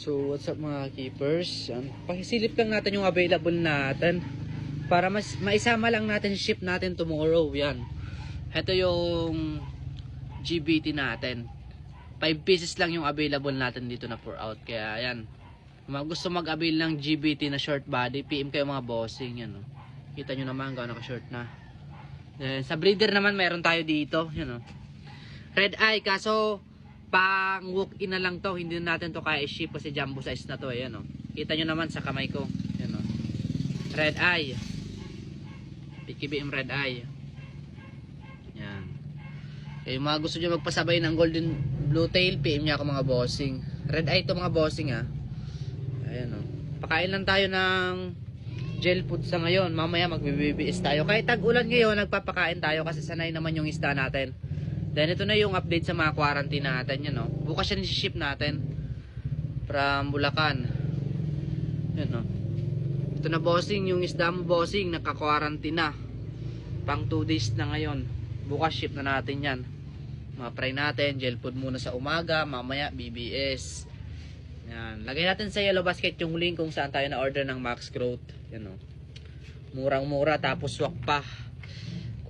So, what's up mga keepers? Yan. Pakisilip lang natin yung available natin. Para mas maisama lang natin ship natin tomorrow. Yan. Ito yung GBT natin. 5 pieces lang yung available natin dito na pour out. Kaya yan. Kung gusto mag-avail ng GBT na short body, PM kayo mga bossing. Yan, oh. Kita nyo naman gaano ka-short na. Then, sa breeder naman meron tayo dito. Yan, oh. Red eye. Kaso, pang walk-in na lang to. Hindi na natin to kaya i-ship kasi jumbo size na to. Ayan, oh. Kita nyo naman sa kamay ko. Yan, oh. Red eye. PKBM red eye. Yan. Eh, yung mga gusto nyo magpasabay ng golden blue tail, PM nyo ako mga bossing. Red eye to mga bossing ha. Ayan o. Pakain lang tayo ng gel food sa ngayon. Mamaya magbe-BBS tayo. Kahit tag-ulan ngayon, nagpapakain tayo kasi sanay naman yung isda natin. Then ito na yung update sa mga quarantine natin. Yan o. Bukas yan ship natin. From Bulacan. Yan o. Ito na bossing, yung isda mo bossing, naka-quarantine na. Pang 2 days na ngayon. Bukas ship na natin yan. Mga fry natin, gel food muna sa umaga, mamaya BBS. Yan. Lagay natin sa yellow basket yung link kung saan tayo na-order ng Max Growth. Yan o. Murang-mura tapos swak pa.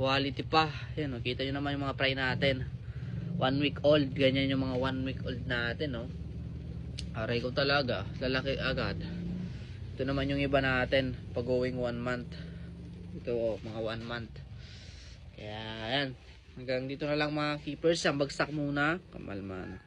Quality pa. Yan o. Kita nyo naman yung mga fry natin. One week old. Ganyan yung mga one week old natin o. Aray ko talaga. Lalaki agad. Ito naman yung iba natin. Pag going one month. Ito o. Mga one month. Kaya yan. Hanggang dito na lang mga keepers. Ang bagsak muna. Kamalman.